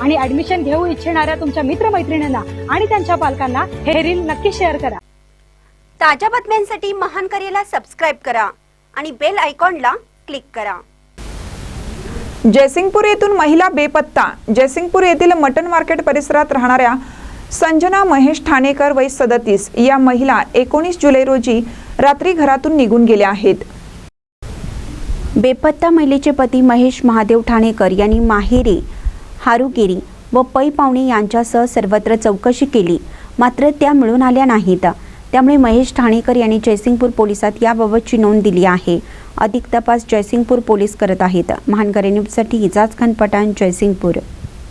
आणि ऍडमिशन घेऊ इच्छिणाऱ्या तुमच्या मित्रमैत्रिणींना आणि त्यांच्या पालकांना हे रील नक्की शेअर करा. ताज्या बातम्यांसाठी महान करेला सबस्क्राईब करा आणि बेल आयकॉनला क्लिक करा. जयसिंगपूर येथून महिला बेपत्ता. जयसिंगपूर येथील मटन मार्केट परिसरात राहणाऱ्या संजना महेश ठाणेकर वय सदतीस. या महिला एकोणीस जुलै रोजी रात्री घरातून निघून गेल्या आहेत. बेपत्ता महिलेचे पती महेश महादेव ठाणेकर यांनी माहेरी हारुगिरी व पै पावणे यांच्यासह सर्वत्र चौकशी केली. मात्र त्या मिळून आल्या नाहीत. त्यामुळे महेश ठाणेकर यांनी जयसिंगपूर पोलिसात याबाबतची नोंद दिली आहे. अधिक तपास जयसिंगपूर पोलीस करत आहेत. महानकरे न्यूजसाठी इजाज खान पठाण जयसिंगपूर.